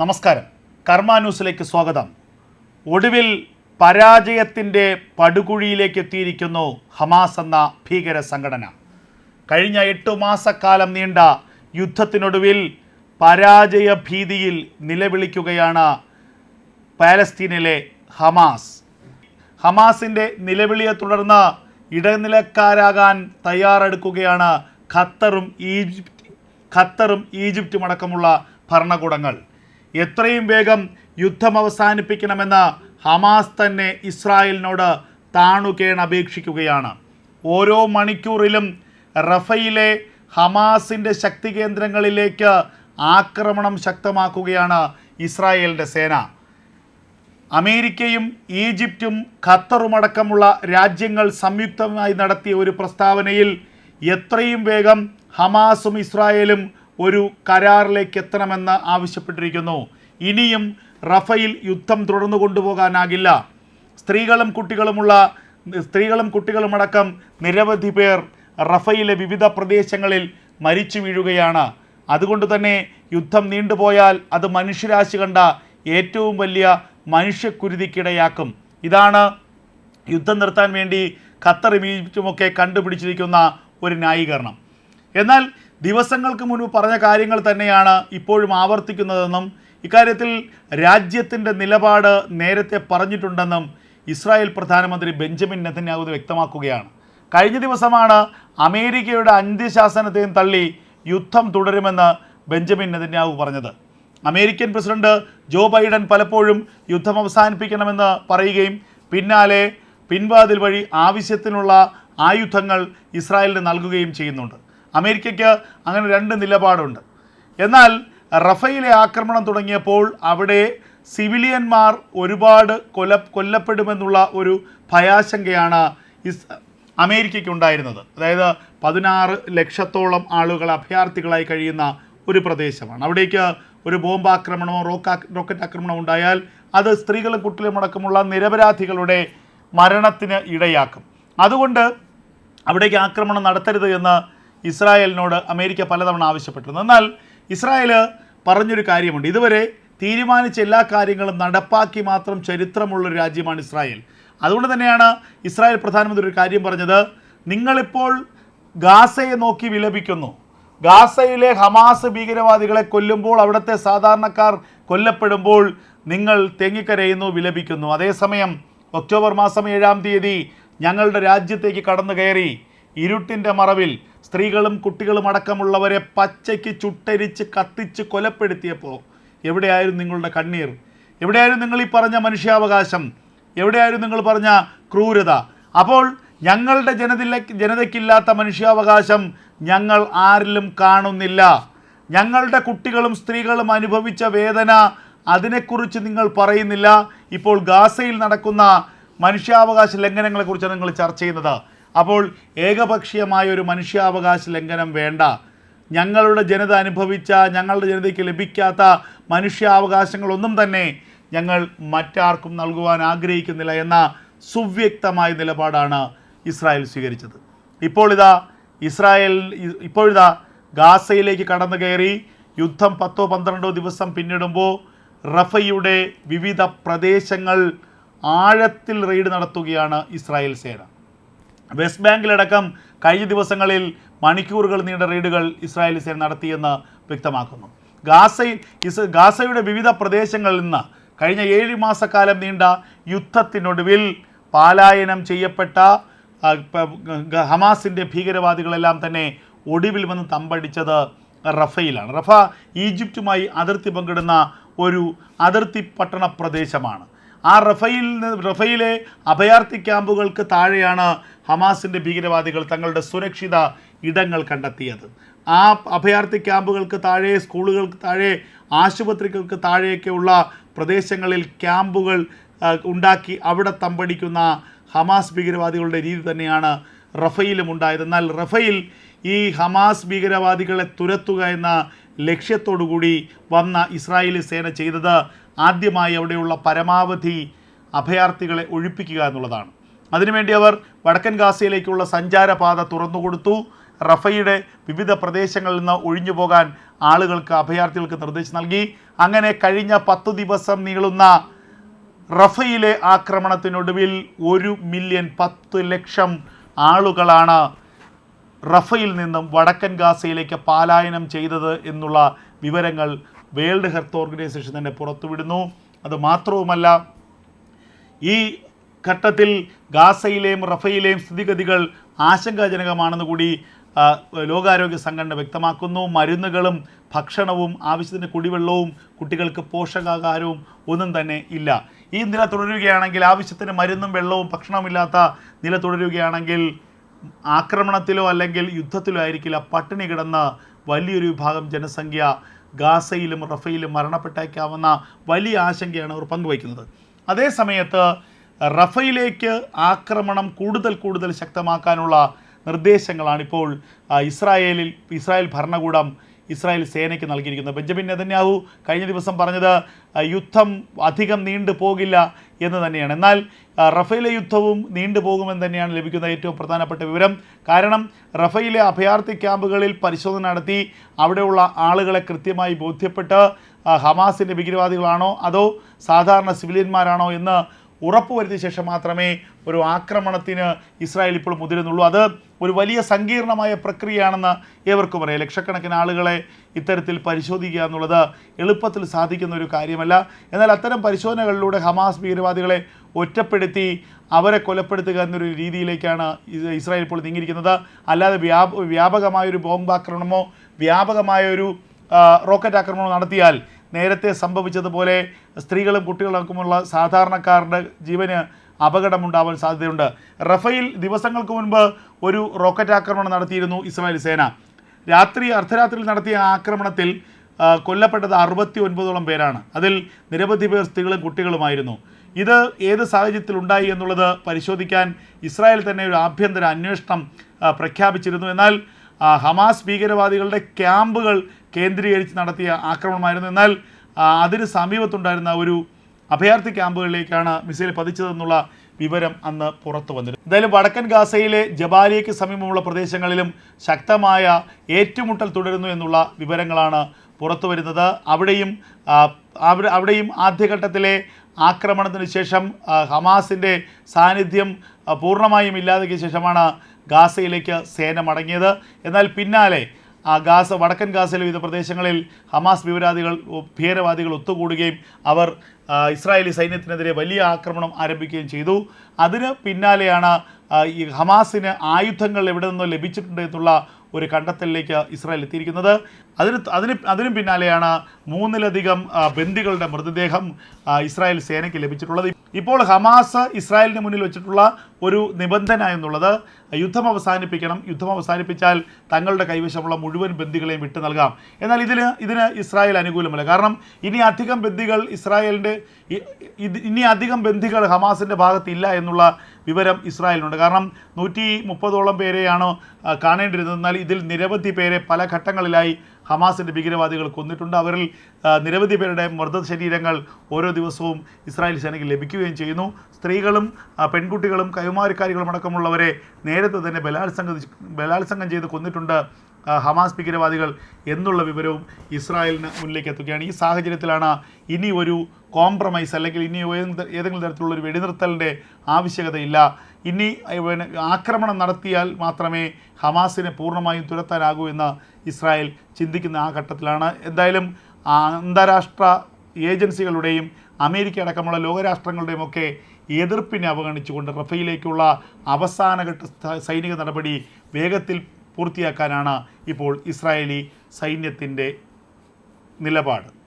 നമസ്കാരം. കർമ്മ ന്യൂസിലേക്ക് സ്വാഗതം. ഒടുവിൽ പരാജയത്തിന്റെ പടുകുഴിയിലേക്ക് എത്തിയിരിക്കുന്നു ഹമാസ് എന്ന ഭീകര സംഘടന. കഴിഞ്ഞ എട്ട് മാസക്കാലം നീണ്ട യുദ്ധത്തിനൊടുവിൽ പരാജയ ഭീതിയിൽ നിലവിളിക്കുകയാണ് പാലസ്തീനിലെ ഹമാസ്. ഹമാസിന്റെ നിലവിളിയെ തുടർന്ന് ഇടനിലക്കാരാകാൻ തയ്യാറെടുക്കുകയാണ് ഖത്തറും ഈജിപ്റ്റ് ഖത്തറും ഈജിപ്തും അടക്കമുള്ള ഭരണകൂടങ്ങൾ. എത്രയും വേഗം യുദ്ധം അവസാനിപ്പിക്കണമെന്ന് ഹമാസ് തന്നെ ഇസ്രായേലിനോട് താണുകേൺ അപേക്ഷിക്കുകയാണ്. ഓരോ മണിക്കൂറിലും റഫയിലെ ഹമാസിന്റെ ശക്തി കേന്ദ്രങ്ങളിലേക്ക് ആക്രമണം ശക്തമാക്കുകയാണ് ഇസ്രായേലിന്റെ സേന. അമേരിക്കയും ഈജിപ്തും ഖത്തറുമടക്കമുള്ള രാജ്യങ്ങൾ സംയുക്തമായി നടത്തിയ ഒരു പ്രസ്താവനയിൽ എത്രയും വേഗം ഹമാസും ഇസ്രായേലും ഒരു കരാറിലേക്ക് എത്തണമെന്ന് ആവശ്യപ്പെട്ടിരിക്കുന്നു. ഇനിയും റഫയിൽ യുദ്ധം തുടർന്നു കൊണ്ടുപോകാനാകില്ല. സ്ത്രീകളും കുട്ടികളുമുള്ള സ്ത്രീകളും കുട്ടികളുമടക്കം നിരവധി പേർ റഫയിലെ വിവിധ പ്രദേശങ്ങളിൽ മരിച്ചു വീഴുകയാണ്. അതുകൊണ്ട് തന്നെ യുദ്ധം നീണ്ടുപോയാൽ അത് മനുഷ്യരാശി കണ്ട ഏറ്റവും വലിയ മനുഷ്യക്കുരുതിക്കിടയാക്കും. ഇതാണ് യുദ്ധം നിർത്താൻ വേണ്ടി ഖത്തറും ഈജിപ്തുമൊക്കെ കണ്ടുപിടിച്ചിരിക്കുന്ന ഒരു ന്യായീകരണം. എന്നാൽ ദിവസങ്ങൾക്ക് മുൻപ് പറഞ്ഞ കാര്യങ്ങൾ തന്നെയാണ് ഇപ്പോഴും ആവർത്തിക്കുന്നതെന്നും ഇക്കാര്യത്തിൽ രാജ്യത്തിന്റെ നിലപാട് നേരത്തെ പറഞ്ഞിട്ടുണ്ടെന്നും ഇസ്രായേൽ പ്രധാനമന്ത്രി ബെഞ്ചമിൻ നെതന്യാഹു വ്യക്തമാക്കുകയാണ്. കഴിഞ്ഞ ദിവസമാണ് അമേരിക്കയുടെ അന്ത്യശാസനത്തെയും തള്ളി യുദ്ധം തുടരുമെന്ന് ബെഞ്ചമിൻ നെതന്യാഹു പറഞ്ഞത്. അമേരിക്കൻ പ്രസിഡന്റ് ജോ ബൈഡൻ പലപ്പോഴും യുദ്ധം അവസാനിപ്പിക്കണമെന്ന് പറയുകയും പിന്നാലെ പിൻവാതിൽ വഴി ആവശ്യത്തിനുള്ള ആയുധങ്ങൾ ഇസ്രായേലിന് നൽകുകയും ചെയ്യുന്നുണ്ട്. അമേരിക്കയ്ക്ക് അങ്ങനെ രണ്ട് നിലപാടുണ്ട്. എന്നാൽ റഫയിലെ ആക്രമണം തുടങ്ങിയപ്പോൾ അവിടെ സിവിലിയന്മാർ ഒരുപാട് കൊല കൊല്ലപ്പെടുമെന്നുള്ള ഒരു ഭയാശങ്കയാണ് ഇസ് അമേരിക്കയ്ക്ക് ഉണ്ടായിരുന്നത് അതായത് പതിനാറ് ലക്ഷത്തോളം ആളുകൾ അഭയാർത്ഥികളായി കഴിയുന്ന ഒരു പ്രദേശമാണ്. അവിടേക്ക് ഒരു ബോംബാക്രമണമോ റോക്കാ റോക്കറ്റ് ആക്രമണമോ ഉണ്ടായാൽ അത് സ്ത്രീകളും കുട്ടികളും അടക്കമുള്ള നിരപരാധികളുടെ മരണത്തിന് ഇടയാക്കും. അതുകൊണ്ട് അവിടേക്ക് ആക്രമണം നടത്തരുത് എന്ന് ഇസ്രായേലിനോട് അമേരിക്ക പലതവണ ആവശ്യപ്പെട്ടിരുന്നു. എന്നാൽ ഇസ്രായേൽ പറഞ്ഞൊരു കാര്യമുണ്ട്. ഇതുവരെ തീരുമാനിച്ച എല്ലാ കാര്യങ്ങളും നടപ്പാക്കി മാത്രം ചരിത്രമുള്ളൊരു രാജ്യമാണ് ഇസ്രായേൽ. അതുകൊണ്ട് തന്നെയാണ് ഇസ്രായേൽ പ്രധാനമന്ത്രി ഒരു കാര്യം പറഞ്ഞത്. നിങ്ങളിപ്പോൾ ഗാസയെ നോക്കി വിലപിക്കുന്നു. ഗാസയിലെ ഹമാസ് ഭീകരവാദികളെ കൊല്ലുമ്പോൾ അവിടുത്തെ സാധാരണക്കാർ കൊല്ലപ്പെടുമ്പോൾ നിങ്ങൾ തെങ്ങിക്കരയുന്നു വിലപിക്കുന്നു. അതേസമയം ഒക്ടോബർ മാസം ഏഴാം തീയതി ഞങ്ങളുടെ രാജ്യത്തേക്ക് കടന്നു കയറി ഇരുട്ടിന്റെ മറവിൽ സ്ത്രീകളും കുട്ടികളും അടക്കമുള്ളവരെ പച്ചയ്ക്ക് ചുട്ടരിച്ച് കത്തിച്ച് കൊലപ്പെടുത്തിയപ്പോൾ എവിടെയായിരുന്നു നിങ്ങളുടെ കണ്ണീർ? എവിടെയായിരുന്നു നിങ്ങൾ ഈ പറഞ്ഞ മനുഷ്യാവകാശം? എവിടെയായിരുന്നു നിങ്ങൾ പറഞ്ഞ ക്രൂരത? അപ്പോൾ ഞങ്ങളുടെ ജനതില ജനതയ്ക്കില്ലാത്ത മനുഷ്യാവകാശം ഞങ്ങൾ ആരിലും കാണുന്നില്ല. ഞങ്ങളുടെ കുട്ടികളും സ്ത്രീകളും അനുഭവിച്ച വേദന അതിനെക്കുറിച്ച് നിങ്ങൾ പറയുന്നില്ല. ഇപ്പോൾ ഗാസയിൽ നടക്കുന്ന മനുഷ്യാവകാശ ലംഘനങ്ങളെക്കുറിച്ചാണ് നിങ്ങൾ ചർച്ച ചെയ്യുന്നത്. അപ്പോൾ ഏകപക്ഷീയമായ ഒരു മനുഷ്യാവകാശ ലംഘനം വേണ്ട. ഞങ്ങളുടെ ജനത അനുഭവിച്ച ഞങ്ങളുടെ ജനതയ്ക്ക് ലഭിക്കാത്ത മനുഷ്യാവകാശങ്ങളൊന്നും തന്നെ ഞങ്ങൾ മറ്റാർക്കും നൽകുവാൻ ആഗ്രഹിക്കുന്നില്ല എന്ന സുവ്യക്തമായ നിലപാടാണ് ഇസ്രായേൽ സ്വീകരിച്ചത്. ഇപ്പോൾ ഇതാ ഇസ്രായേൽ ഇപ്പോഴിതാ ഗാസയിലേക്ക് കടന്നു കയറി യുദ്ധം പത്തോ പന്ത്രണ്ടോ ദിവസം പിന്നിടുമ്പോൾ റഫയുടെ വിവിധ പ്രദേശങ്ങൾ ആഴത്തിൽ റെയ്ഡ് നടത്തുകയാണ് ഇസ്രായേൽ സേന. വെസ്റ്റ് ബാങ്കിലടക്കം കഴിഞ്ഞ ദിവസങ്ങളിൽ മണിക്കൂറുകൾ നീണ്ട റെയ്ഡുകൾ ഇസ്രായേൽ സേന നടത്തിയെന്ന് വ്യക്തമാക്കുന്നു. ഗാസയിൽ ഇസ് ഗാസയുടെ വിവിധ പ്രദേശങ്ങളിൽ നിന്ന് കഴിഞ്ഞ ഏഴ് മാസക്കാലം നീണ്ട യുദ്ധത്തിനൊടുവിൽ പാലായനം ചെയ്യപ്പെട്ട ഹമാസിന്റെ ഭീകരവാദികളെല്ലാം തന്നെ ഒടുവിൽ വന്ന് തമ്പടിച്ചത് റഫയിലാണ്. റഫ ഈജിപ്റ്റുമായി അതിർത്തി പങ്കിടുന്ന ഒരു അതിർത്തി പട്ടണ പ്രദേശമാണ്. ആ റഫയിൽ റഫയിലെ അഭയാർത്ഥി ക്യാമ്പുകൾക്ക് താഴെയാണ് ഹമാസിന്റെ ഭീകരവാദികൾ തങ്ങളുടെ സുരക്ഷിത ഇടങ്ങൾ കണ്ടെത്തിയത്. ആ അഭയാർത്ഥി ക്യാമ്പുകൾക്ക് താഴെ സ്കൂളുകൾക്ക് താഴെ ആശുപത്രികൾക്ക് താഴെയൊക്കെയുള്ള പ്രദേശങ്ങളിൽ ക്യാമ്പുകൾ ഉണ്ടാക്കി അവിടെ തമ്പടിക്കുന്ന ഹമാസ് ഭീകരവാദികളുടെ രീതി തന്നെയാണ് റഫയിലും ഉണ്ടായത്. എന്നാൽ റഫയിൽ ഈ ഹമാസ് ഭീകരവാദികളെ തുരത്തുക എന്ന ലക്ഷ്യത്തോടുകൂടി വന്ന ഇസ്രായേലി സേന ചെയ്തത് ആദ്യമായി അവിടെയുള്ള പരമാവധി അഭയാർത്ഥികളെ ഒഴിപ്പിക്കുക എന്നുള്ളതാണ്. അതിനുവേണ്ടി അവർ വടക്കൻ ഗാസയിലേക്കുള്ള സഞ്ചാരപാത തുറന്നുകൊടുത്തു. റഫയുടെ വിവിധ പ്രദേശങ്ങളിൽ നിന്ന് ഒഴിഞ്ഞു പോകാൻ ആളുകൾക്ക് അഭയാർത്ഥികൾക്ക് നിർദ്ദേശം നൽകി. അങ്ങനെ കഴിഞ്ഞ പത്തു ദിവസം നീളുന്ന റഫയിലെ ആക്രമണത്തിനൊടുവിൽ ഒരു മില്യൺ പത്ത് ലക്ഷം ആളുകളാണ് റഫയിൽ നിന്നും വടക്കൻ ഗാസയിലേക്ക് പാലായനം ചെയ്തത് എന്നുള്ള വിവരങ്ങൾ വേൾഡ് ഹെൽത്ത് ഓർഗനൈസേഷൻ തന്നെ പുറത്തുവിടുന്നു. അത് മാത്രവുമല്ല ഈ ഘട്ടത്തിൽ ഗാസയിലെയും റഫയിലെയും സ്ഥിതിഗതികൾ ആശങ്കാജനകമാണെന്ന് കൂടി ലോകാരോഗ്യ സംഘടന വ്യക്തമാക്കുന്നു. മരുന്നുകളും ഭക്ഷണവും ആവശ്യത്തിന് കുടിവെള്ളവും കുട്ടികൾക്ക് പോഷകാഹാരവും ഒന്നും തന്നെ ഇല്ല. ഈ നില തുടരുകയാണെങ്കിൽ ആവശ്യത്തിന് മരുന്നും വെള്ളവും ഭക്ഷണവുമില്ലാത്ത നില തുടരുകയാണെങ്കിൽ ആക്രമണത്തിലോ അല്ലെങ്കിൽ യുദ്ധത്തിലോ ആയിരിക്കില്ല പട്ടിണി കിടന്ന് വലിയൊരു വിഭാഗം ജനസംഖ്യ ഗാസയിലും റഫയിലും മരണപ്പെട്ടേക്കാവുന്ന വലിയ ആശങ്കയാണ് അവർ പങ്കുവയ്ക്കുന്നത്. അതേ സമയത്ത് റഫയിലേക്ക് ആക്രമണം കൂടുതൽ കൂടുതൽ ശക്തമാക്കാനുള്ള നിർദ്ദേശങ്ങളാണ് ഇപ്പോൾ ഇസ്രായേലിൽ ഇസ്രായേൽ ഭരണകൂടം ഇസ്രായേൽ സേനയ്ക്ക് നൽകിയിരിക്കുന്നത്. ബെഞ്ചമിൻ നെതന്യാഹു കഴിഞ്ഞ ദിവസം പറഞ്ഞത് യുദ്ധം അധികം നീണ്ടു പോകില്ല എന്ന് തന്നെയാണ്. എന്നാൽ റഫേലെ യുദ്ധവും നീണ്ടുപോകുമെന്ന് തന്നെയാണ് ലഭിക്കുന്ന ഏറ്റവും പ്രധാനപ്പെട്ട വിവരം. കാരണം റഫയിലെ അഭയാർത്ഥി ക്യാമ്പുകളിൽ പരിശോധന നടത്തി അവിടെയുള്ള ആളുകളെ കൃത്യമായി ബോധ്യപ്പെട്ട് ഹമാസിന്റെ ഭീകരവാദികളാണോ അതോ സാധാരണ സിവിലിയന്മാരാണോ എന്ന് ഉറപ്പുവരുത്തിയ ശേഷം മാത്രമേ ഒരു ആക്രമണത്തിന് ഇസ്രായേൽ ഇപ്പോൾ മുതിരുന്നുള്ളൂ. അത് ഒരു വലിയ സങ്കീർണമായ പ്രക്രിയയാണെന്ന് ഏവർക്കും അറിയാം. ലക്ഷക്കണക്കിന് ആളുകളെ ഇത്തരത്തിൽ പരിശോധിക്കുക എന്നുള്ളത് എളുപ്പത്തിൽ സാധിക്കുന്ന ഒരു കാര്യമല്ല. എന്നാൽ അത്തരം പരിശോധനകളിലൂടെ ഹമാസ് ഭീകരവാദികളെ ഒറ്റപ്പെടുത്തി അവരെ കൊലപ്പെടുത്തുക എന്നൊരു രീതിയിലേക്കാണ് ഇസ്രായേൽ ഇപ്പോൾ നീങ്ങിയിരിക്കുന്നത്. അല്ലാതെ വ്യാപ വ്യാപകമായൊരു ബോംബാക്രമണമോ വ്യാപകമായൊരു റോക്കറ്റ് ആക്രമണമോ നടത്തിയാൽ നേരത്തെ സംഭവിച്ചതുപോലെ സ്ത്രീകളും കുട്ടികളടക്കമുള്ള സാധാരണക്കാരുടെ ജീവന് അപകടമുണ്ടാവാൻ സാധ്യതയുണ്ട്. റഫയിൽ ദിവസങ്ങൾക്ക് മുൻപ് ഒരു റോക്കറ്റ് ആക്രമണം നടത്തിയിരുന്നു ഇസ്രായേൽ സേന. രാത്രി അർദ്ധരാത്രിയിൽ നടത്തിയ ആക്രമണത്തിൽ കൊല്ലപ്പെട്ടത് അറുപത്തി ഒൻപതോളം പേരാണ്. അതിൽ നിരവധി പേർ സ്ത്രീകളും കുട്ടികളുമായിരുന്നു. ഇത് ഏത് സാഹചര്യത്തിൽ ഉണ്ടായി എന്നുള്ളത് പരിശോധിക്കാൻ ഇസ്രായേൽ തന്നെ ഒരു ആഭ്യന്തര അന്വേഷണം പ്രഖ്യാപിച്ചിരുന്നു. എന്നാൽ ഹമാസ് ഭീകരവാദികളുടെ ക്യാമ്പുകൾ കേന്ദ്രീകരിച്ച് നടത്തിയ ആക്രമണമായിരുന്നു. എന്നാൽ അതിന് സമീപത്തുണ്ടായിരുന്ന ഒരു അഭയാർത്ഥി ക്യാമ്പുകളിലേക്കാണ് മിസൈൽ പതിച്ചതെന്നുള്ള വിവരം അന്ന് പുറത്തു വന്നിരുന്നു. എന്തായാലും വടക്കൻ ഗാസയിലെ ജബാലിയയ്ക്ക് സമീപമുള്ള പ്രദേശങ്ങളിലും ശക്തമായ ഏറ്റുമുട്ടൽ തുടരുന്നു എന്നുള്ള വിവരങ്ങളാണ് പുറത്തു വരുന്നത്. അവിടെയും അവിടെയും ആദ്യഘട്ടത്തിലെ ആക്രമണത്തിന് ശേഷം ഹമാസിന്റെ സാന്നിധ്യം പൂർണമായും ഇല്ലാതാക്കിയ ശേഷമാണ് ഗാസയിലേക്ക് സേന മടങ്ങിയത്. എന്നാൽ പിന്നാലെ ഗാസ വടക്കൻ ഗാസയിലെ വിവിധ പ്രദേശങ്ങളിൽ ഹമാസ് ഭീകരവാദികൾ ഭീകരവാദികൾ ഒത്തുകൂടുകയും അവർ ഇസ്രായേലി സൈന്യത്തിനെതിരെ വലിയ ആക്രമണം ആരംഭിക്കുകയും ചെയ്തു. അതിന് പിന്നാലെയാണ് ഈ ഹമാസിന് ആയുധങ്ങൾ എവിടെ നിന്നോ ലഭിച്ചിട്ടുണ്ട് എന്നുള്ള ഒരു കണ്ടെത്തലിലേക്ക് ഇസ്രായേൽ എത്തിയിരിക്കുന്നത്. അതിന് അതിന് അതിനും പിന്നാലെയാണ് മൂന്നിലധികം ബന്ദികളുടെ മൃതദേഹം ഇസ്രായേൽ സേനയ്ക്ക് ലഭിച്ചിട്ടുള്ളത്. ഇപ്പോൾ ഹമാസ് ഇസ്രായേലിന് മുന്നിൽ വെച്ചിട്ടുള്ള ഒരു നിബന്ധന എന്നുള്ളത് യുദ്ധം അവസാനിപ്പിക്കണം. യുദ്ധം അവസാനിപ്പിച്ചാൽ തങ്ങളുടെ കൈവശമുള്ള മുഴുവൻ ബന്ദികളെയും വിട്ടു നൽകാം. എന്നാൽ ഇതിന് ഇതിന് ഇസ്രായേൽ അനുകൂലമല്ല. കാരണം ഇനി അധികം ബന്ദികൾ ഇസ്രായേലിന്റെ ഇനി അധികം ബന്ദികൾ ഹമാസിന്റെ ഭാഗത്തില്ല എന്നുള്ള വിവരം ഇസ്രായേലിനുണ്ട്. കാരണം നൂറ്റി മുപ്പതോളം പേരെയാണ് കാണേണ്ടിരുന്നത് എന്നാൽ ഇതിൽ നിരവധി പേരെ പല ഘട്ടങ്ങളിലായി ഹമാസിന്റെ ഭീകരവാദികൾ കൊന്നിട്ടുണ്ട്. അവരിൽ നിരവധി പേരുടെ മൃതശരീരങ്ങൾ ഓരോ ദിവസവും ഇസ്രായേൽ സേനയ്ക്ക് ലഭിക്കുകയും ചെയ്യുന്നു. സ്ത്രീകളും പെൺകുട്ടികളും കൈമാരിക്കാരികളും അടക്കമുള്ളവരെ നേരത്തെ തന്നെ ബലാത്സംഗം ബലാത്സംഗം ചെയ്ത് കൊന്നിട്ടുണ്ട്. ഹമാസ് ഭീകരവാദികൾ എന്നുള്ള വിവരവും ഇസ്രായേലിന് മുന്നിലേക്ക് എത്തുകയാണ്. ഈ സാഹചര്യത്തിലാണ് ഇനി ഒരു കോംപ്രമൈസ് അല്ലെങ്കിൽ ഇനി ഏതെങ്കിലും തരത്തിലുള്ള ഒരു വെടിനിർത്തലിന്റെ ആവശ്യകതയില്ല. ഇനി ആക്രമണം നടത്തിയാൽ മാത്രമേ ഹമാസിനെ പൂർണമായും തുരത്താനാകൂ എന്ന് ഇസ്രായേൽ ചിന്തിക്കുന്ന ആ ഘട്ടത്തിലാണ്. എന്തായാലും അന്താരാഷ്ട്ര ഏജൻസികളുടെയും അമേരിക്ക അടക്കമുള്ള ലോകരാഷ്ട്രങ്ങളുടെയും ഒക്കെ എതിർപ്പിനെ അവഗണിച്ചുകൊണ്ട് റഫയിലേക്കുള്ള അവസാനഘട്ട സൈനിക നടപടി വേഗത്തിൽ പൂർത്തിയാക്കാനാണ് ഇപ്പോൾ ഇസ്രായേലി സൈന്യത്തിന്റെ നിലപാട്.